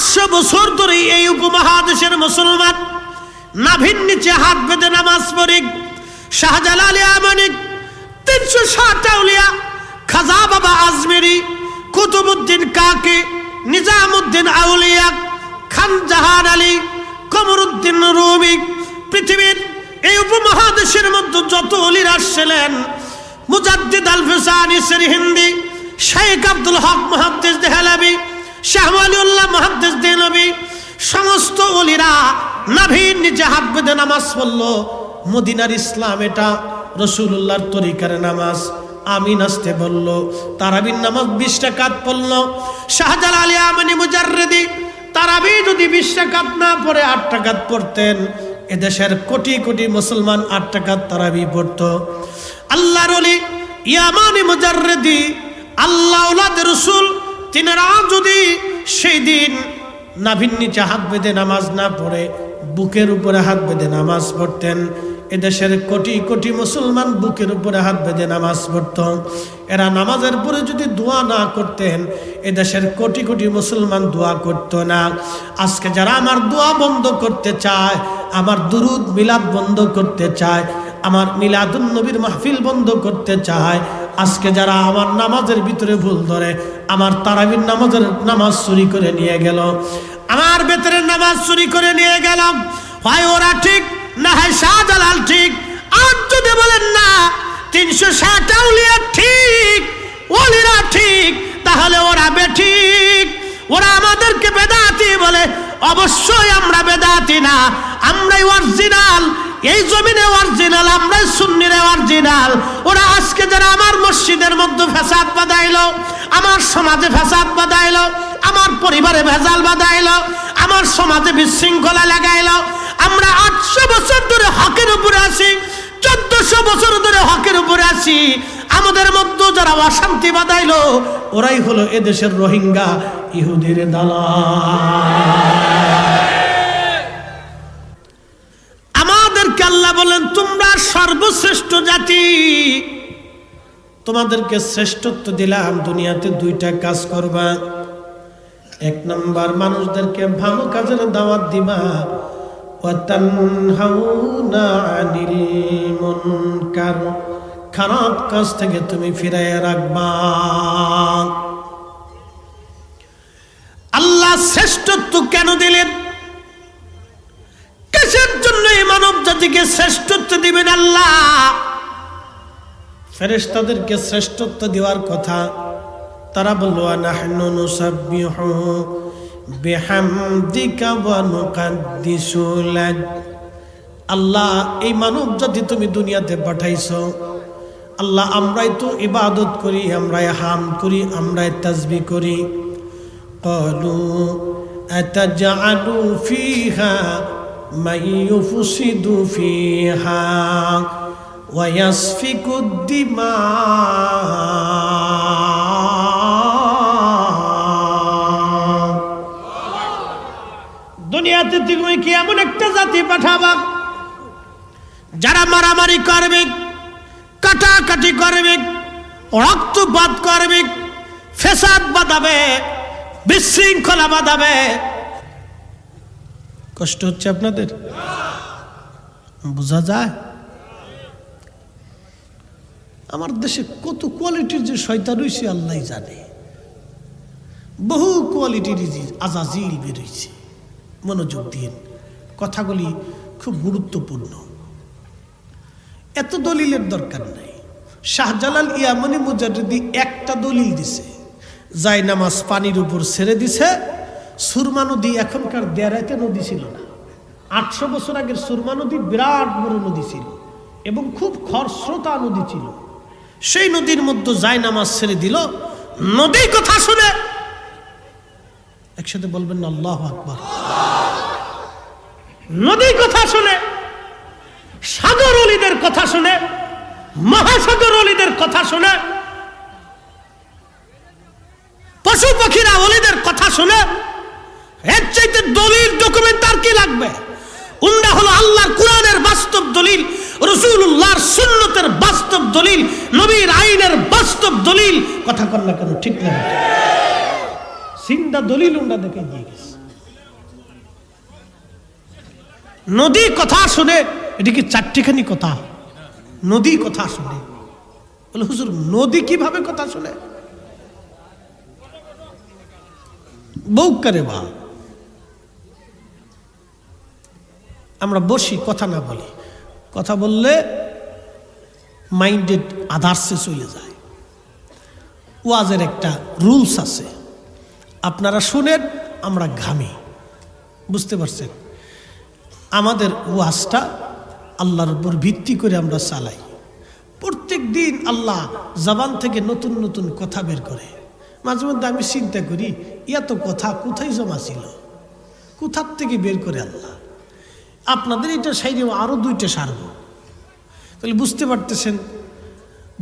আটশো বছর ধরে এই উপমহাদেশের মুসলমান, নাভির নিচে হাত বেঁধে নামাজ পড়ে, শাহজালাল আমানিক তিনশো ষাট আউলিয়া, খাজা বাবা আজমেরি কুতুবুদ্দিন কাকে নিজামুদ্দিন আউলিয়া, খান জাহান আলী কমরুদ্দিন রুমি, পৃথিবীর এই উপমহাদেশের মধ্যে যত অলির আসছিলেন, মুজাদ্দিদ আল ফিসানি সের হিন্দি শেখ আব্দুল হক মহাদ্দেশ দেহালাবি শাহ আলিউল্লাহ মহাদ্দেশ দেহলবি সমস্ত অলিরা নাভির নিচে হাত বেঁধে নামাজ পড়ল। মদিনার ইসলাম এটা রসুল্লাহর তরিকার নামাজ। আমি নাচতে বলল। তারাবির নামাজ বিশ টাকাত পড়ল। শাহজাল আলী আমিনী মুজাররেদি, তারাবি যদি বিশ টাকাত না পড়ে আট টাকাত পড়তেন। এদেশের কোটি কোটি মুসলমান আট টাকাত তারাবি পড়তো। আল্লাহর অলি ইয়ামানি মুজাররেদি, আল্লাহ রসুল তিনারা যদি সেই দিন নাভির নিচে হাত বেঁধে নামাজ না পড়ে, বুকের উপরে হাত বেঁধে নামাজ পড়তেন, এদেশের কোটি কোটি মুসলমান বুকের উপরে হাত বেঁধে নামাজ পড়ত। এরা নামাজের পরে যদি দোয়া না করতেন, এদেশের কোটি কোটি মুসলমান দোয়া করত না। আজকে যারা আমার দোয়া বন্ধ করতে চায়, আমার দুরুদ মিলাদ বন্ধ করতে চায়, আমার মিলাদুন নবীর মাহফিল বন্ধ করতে চায় আজকে যারা আমার নামাজের ভিতরে ভুল ধরে, আমার তারাবির নামাজের নামাজ চুরি করে নিয়ে গেল। আমার ভেতরের নামাজ চুরি করে নিয়ে গেলাম হয় ওরা ঠিক না হয় শাহজালাল ঠিক? আর যদি বলেন না, তিনশো ষাট আউলিয়া ঠিক, ওলিরা ঠিক, তাহলে ওরা বেঠিক। ওরা আমাদেরকে বেদাতি বলে, অবশ্যই আমরা বেদাতি না, আমরাই অরিজিনাল এই জমিনে অরিজিনাল আমরাই সুন্নিরে অরিজিনাল ওরা আজকে যারা আমার মসজিদের মধ্যে ফ্যাসাদ বাদাইলো আমার সমাজে ফ্যাসাদ বাদাইলো আমার পরিবারে ভেজাল বাদাইলো আমার সমাজে বিশৃঙ্খলা লাগাইলো, আমরা আটশো বছর ধরে হকের উপরে আছি, চোদ্দশো বছর ধরে হকের উপরে আছি। আমাদের মধ্যে যারা অশান্তি বাদাইলো ওরাই হলো এদেশের রোহিঙ্গা, ইহুদির দালা তোমরা সর্বশ্রেষ্ঠ জাতি। তোমাদেরকে শ্রেষ্ঠত্ব দিলাম, দুনিয়াতে দুইটা কাজ করবা। এক নম্বর, মানুষদেরকে ভালো কাজের দাওয়াত দিবা। খারাপ কাজ থেকে তুমি ফিরাইয়া রাখবা। আল্লাহ শ্রেষ্ঠত্ব কেন দিলেন? কিসের জন্য এই মানব জাতিকে শ্রেষ্ঠত্ব দিবেন আল্লাহ ফেরেশতাদেরকে শ্রেষ্ঠত্ব দেওয়ার কথা তারা বললো নাহনু নুসাব্বিহু বিহামদিকা ওয়া নুকাদ্দিসু লাক আল্লাহ এই মানব জাতি তুমি দুনিয়াতে পাঠাইছো আল্লাহ আমরাই তো ইবাদত করি আমরাই হাম করি আমরাই তাজবি করি قالوا أتجعل فيها من يفسد فيها ويسفك الدماء দুনিয়াতে তুমি কি এমন একটা জাতি পাঠাবা যারা মারামারি করবে কাটাকাটি করবে রক্তপাত করবে ফেসাদ বাঁধাবে বিশৃঙ্খলা বাঁধাবে কষ্ট হচ্ছে আপনাদের? বোঝা যায়? আমার দেশে কত কোয়ালিটির যে শয়তান রয়েছে, আল্লাহ জানে। বহু কোয়ালিটির আজাজিল বেরোইছে মনোযোগ দিন কথাগুলি খুব গুরুত্বপূর্ণ। এত দলিলের দরকার নাই। শাহজালাল ইয়ামনি মুজারিদি একটা দলিল দিছে। যাই নামাজ পানির উপর ছেড়ে দিছে সুরমা নদী এখনকার দেড়াইতে নদী ছিল না। আটশো বছর আগের সুরমা নদী বিরাট বড় নদী ছিল এবং খুব খরস্রোতা নদী ছিল। সেই নদীর মধ্যে যাই নামাজ ছেড়ে দিল। নদী কথা শুনে একসাথে বলবেন না, আল্লাহ আকবর। নদী কথা শুনে, সাগর অলিদের কথা শুনে, মহাসাগর অলিদের কথা শুনে, পশু পাখিরা অলিদের কথা শুনে এর চাইতে দলিল ডকুমেন্ট কি লাগবে? হলো আল্লাহর বাস্তব দলিল রসুল্লাহর সুন্নতের বাস্তব দলিল, নবীর আইনের বাস্তব দলিল। কথা কেন, ঠিক না? সিন্দা দলিল দেখে গেছে। নদী কথা শুনে, এটি কি চারটিখানি কথা? নদী কথা শুনে। বলে, হুজুর, নদী কীভাবে কথা শুনে? বউ করে বা আমরা বসি, কথা না বলি। কথা বললে মাইন্ডেড আদার্সে চলে যায়। ওয়াজের একটা রুলস আছে। আপনারা শুনেন, আমরা ঘামি। বুঝতে পারছেন? আমাদের ওয়াজটা আল্লাহর উপর ভিত্তি করে আমরা চালাই। প্রত্যেক দিন আল্লাহ জবান থেকে নতুন নতুন কথা বের করে। মাঝে মধ্যে আমি চিন্তা করি, এত কথা কোথায় জমা ছিল? কোথার থেকে বের করে আল্লাহ? আপনাদের এটা সাইডে আরও দুইটা সারব। তাহলে বুঝতে পারতেছেন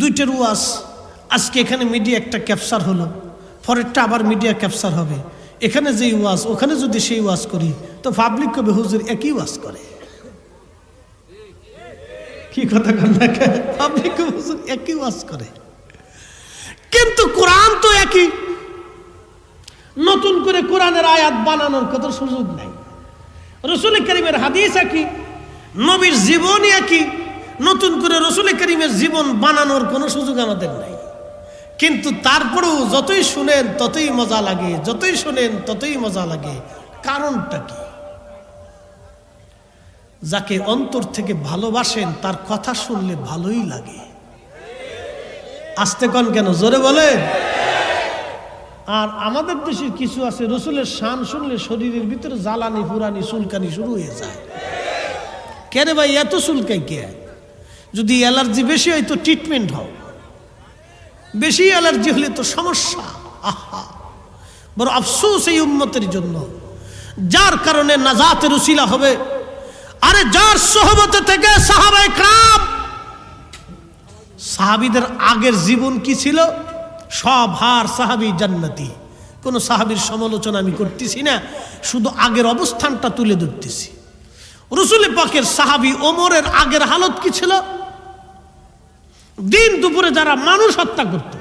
দুইটার ওয়াজ আজকে এখানে মিডিয়া একটা ক্যাপচার হলো, পরেরটা আবার মিডিয়া ক্যাপচার হবে। এখানে যেই ওয়াজ, ওখানে যদি সেই ওয়াজ করি, তো পাবলিক কবে হুজুর একই ওয়াজ করে? কি কথা পাবলিক কবে হুজুর একই ওয়াজ করে? কিন্তু কোরআন তো একই। নতুন করে কোরআনের আয়াত বানানোর কত সুযোগ নাই। রসুল করিমের হাদিস একই, নবীর জীবনই একই, নতুন করে রসুল করিমের জীবন বানানোর কোনো সুযোগ আমাদের নাই। কিন্তু তারপরেও যতই শুনেন, ততই মজা লাগে, যতই শুনেন, ততই মজা লাগে। কারণটা কি? যাকে অন্তর থেকে ভালোবাসেন, তার কথা শুনলে ভালোই লাগে। আসতে কন কেন? জোরে বলে আর আমাদের দেশের কিছু আছে, রসুলের শান শুনলে শরীরের ভিতরে জ্বালানি পুরানি চুলকানি শুরু হয়ে যায়। কেন ভাই, এত চুলকাই কে? যদি অ্যালার্জি বেশি হয় তো ট্রিটমেন্ট হও। বেশি অ্যালার্জি হলে তো সমস্যা। আহা। বড় আফসোস এই উন্মতের জন্য। যার কারণে নাজাতের উসিলা হবে। আরে যার সহবতে থেকে সাহাবাই ক্রাম, সাহাবিদের আগের জীবন কি ছিল? সব হার সাহাবি জান্নাতি। কোনো সাহাবির সমালোচনা আমি করতেছি না, শুধু আগের অবস্থানটা তুলে ধরতেছি। রসুল পাকের সাহাবি ওমরের আগের হালত কি ছিল? দিন দুপুরে যারা মানুষ হত্যা করত।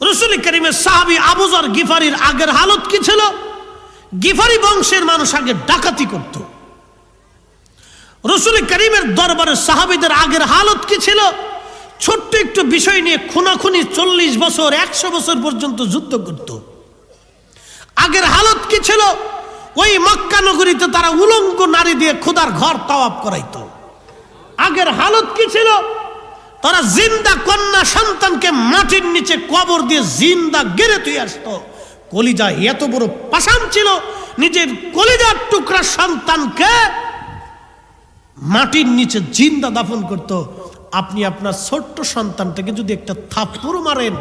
রসুল করিমের সাহাবি আবুজর গিফারির আগের হালত কি ছিল? গিফারি বংশের মানুষ আগে ডাকাতি করত। রসুল করিমের দরবারের সাহাবিদের আগের হালত কি ছিল? ছোট্ট একটু বিষয় নিয়ে খুনাখুনি চল্লিশ বছর, একশো বছর পর্যন্ত যুদ্ধ করত। আগের হালত কি ছিল? ওই মক্কা নগরীতে তারা উলঙ্গ নারী দিয়ে খুদার ঘর তাওয়াব করাইতো। আগের হালত কি ছিল? তারা জিন্দা কন্যা সন্তানকে মাটির নিচে কবর দিয়ে জিন্দা গেড়ে তুই আসতো। কলিজা এত বড় পাশান ছিল, নিজের কলিজার টুকরা সন্তানকে মাটির নিচে জিন্দা দাফন করত। আপনি আপনার ছোট্ট সন্তানটাকে যদি একটা থাপ্পড় মারেন,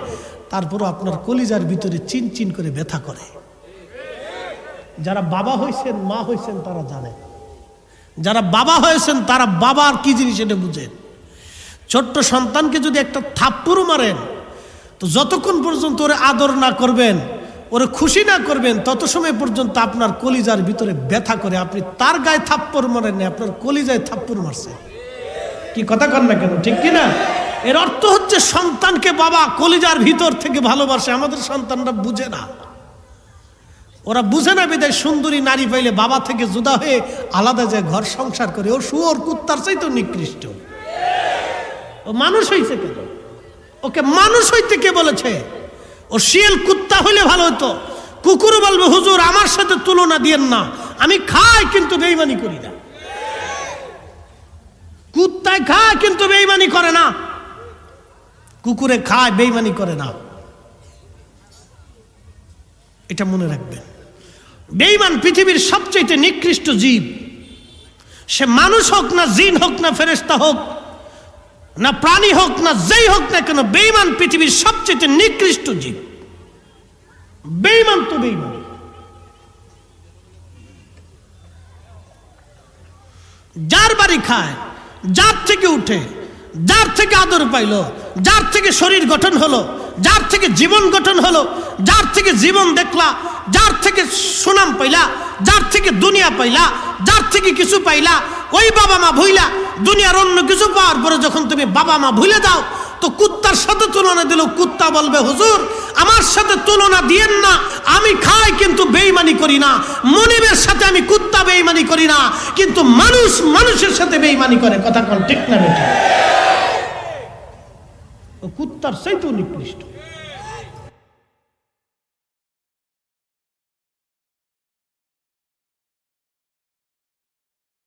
তারপরও আপনার কলিজার ভিতরে চিন চিন করে ব্যথা করে। যারা বাবা হয়েছেন, মা হয়েছেন, তারা জানে। যারা বাবা হয়েছেন, তারা বাবার কি জিনিস এটা বুঝেন ছোট্ট সন্তানকে যদি একটা থাপ্পড় মারেন, তো যতক্ষণ পর্যন্ত ওরে আদর না করবেন, ওরে খুশি না করবেন, তত সময় পর্যন্ত আপনার কলিজার ভিতরে ব্যথা করে। আপনি তার গায়ে থাপ্পড় মারেন না আপনার কলিজায় থাপ্পড় মারছে। কি কথা কর না কেন? ঠিক কি না এর অর্থ হচ্ছে সন্তানকে বাবা কলিজার ভিতর থেকে ভালোবাসে, আমাদের সন্তানরা বুঝে না। ওরা বুঝে না বিদায় সুন্দরী নারী পাইলে বাবা থেকে জুদা হয়ে আলাদা যায় ঘর সংসার করে, ও শুয়োর কুত্তার চাই তো নিকৃষ্ট। ও মানুষ হইছে কেন? ওকে মানুষ হইতে কে বলেছে? ও শিয়াল কুত্তা হইলে ভালো হতো কুকুর বলবে, হুজুর, আমার সাথে তুলনা দিয়েন না। আমি খাই, কিন্তু বেইমানি করি না। কুত্তায় খায় কিন্তু বেইমানি করে না। কুকুরে খায়, বেইমানি করে না। এটা মনে রাখবেন। বেইমান পৃথিবীর সবচেয়ে নিকৃষ্ট জীব। সে মানুষ হোক না, জিন হোক না ফেরেস্তা হোক না, প্রাণী হোক না, যেই হোক না কেন, বেইমান পৃথিবীর সবচেয়ে নিকৃষ্ট জীব। বেইমান তো বেইমান। যার বাড়ি খায় যার থেকে উঠে, যার থেকে আদর পাইল, যার থেকে শরীর গঠন হলো, যার থেকে জীবন গঠন হলো, যার থেকে জীবন দেখলা, যার থেকে সুনাম পাইলা, যার থেকে দুনিয়া পাইলা, যার থেকে কিছু পাইলা, ওই বাবা মা ভুইলা, দুনিয়ার অন্য কিছু পাওয়ার পরে যখন তুমি বাবা মা ভুলে দাও তো কুত্তার সাথে তুলনা দিল, কুত্তা বলবে, হুজুর, আমার সাথে তুলনা দিয়েন না, আমি খাই কিন্তু বেইমানি করি না, মনিবের সাথে আমি কুত্তা বেইমানি করি না, কিন্তু মানুষ মানুষের সাথে বেইমানি করে। কথা কোন ঠিক না বেটা? কুত্তার সেই তো নিকৃষ্ট।